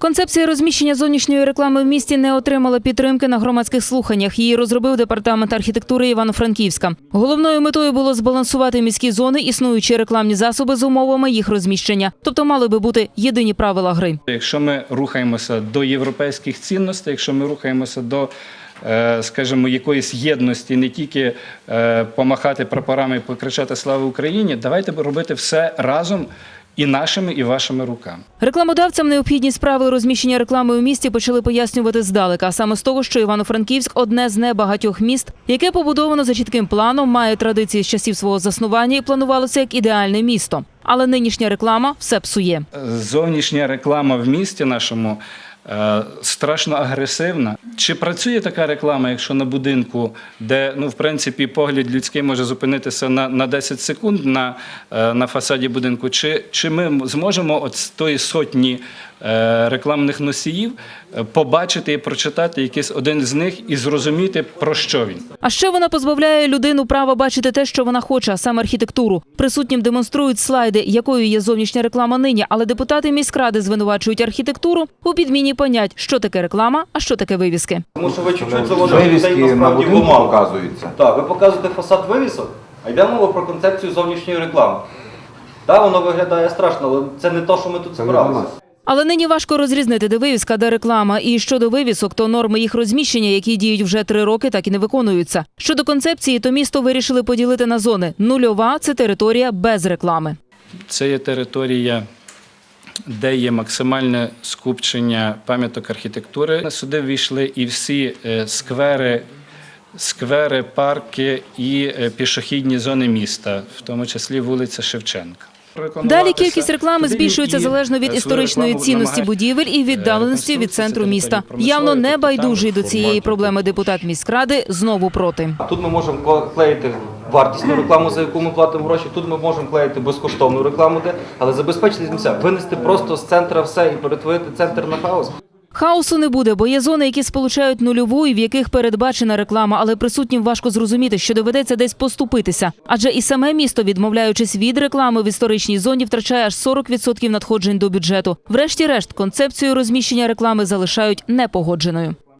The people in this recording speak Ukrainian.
Концепція розміщення зовнішньої реклами в місті не отримала підтримки на громадських слуханнях. Її розробив департамент архітектури Івано-Франківська. Головною метою було збалансувати міські зони, існуючі рекламні засоби з умовами їх розміщення. Тобто мали би бути єдині правила гри. Якщо ми рухаємося до європейських цінностей, якщо ми рухаємося до, е, скажімо, якоїсь єдності, не тільки е, помахати прапорами і покричати Слава Україні, давайте робити все разом і нашими, і вашими руками. Рекламодавцям необхідність правил розміщення реклами у місті почали пояснювати здалека, а саме з того, що Івано-Франківськ одне з небагатьох міст, яке побудовано за чітким планом, має традиції з часів свого заснування і планувалося як ідеальне місто. Але нинішня реклама все псує. Зовнішня реклама в місті нашому страшно агресивна. Чи працює така реклама, якщо на будинку, де ну в принципі погляд людський може зупинитися на, на 10 секунд на, е, на фасаді будинку? Чи, чи ми зможемо от з тої сотні е, рекламних носіїв е, побачити і прочитати якийсь один з них і зрозуміти про що він? А ще вона позбавляє людину права бачити те, що вона хоче, саме архітектуру. Присутнім демонструють слайди, якою є зовнішня реклама нині. Але депутати міськради звинувачують архітектуру у підміні понять, що таке реклама, а що таке вивіски. Тому що ви чуть-чуть заводите людей Вивіски на насправді в будинку оману. показуються. Так, ви показуєте фасад вивісок, а йде мова про концепцію зовнішньої реклами. Так, воно виглядає страшно, але це не те, що ми тут збиралися. Але нині важко розрізнити, де вивіска, де реклама. І щодо вивісок, то норми їх розміщення, які діють вже три роки, так і не виконуються. Щодо концепції, то місто вирішили поділити на зони. Нульова це територія без реклами. Це є територія, де є максимальне скупчення пам'яток архітектури. Сюди ввійшли і всі е, сквери, сквери, парки і е, пішохідні зони міста, в тому числі вулиця Шевченка. Далі кількість реклами збільшується залежно від е, історичної цінності будівель і віддаленості від центру міста. Явно не байдужий до цієї проблеми депутат міськради знову проти. Тут ми можемо клеїти вартісну рекламу, за яку ми платимо гроші. Тут ми можемо клеїти безкоштовну рекламу, де, але забезпечити місця, винести просто з центра все і перетворити центр на хаос. Хаосу не буде, бо є зони, які сполучають нульову і в яких передбачена реклама, але присутнім важко зрозуміти, що доведеться десь поступитися. Адже і саме місто, відмовляючись від реклами в історичній зоні, втрачає аж 40% надходжень до бюджету. Врешті-решт, концепцію розміщення реклами залишають непогодженою.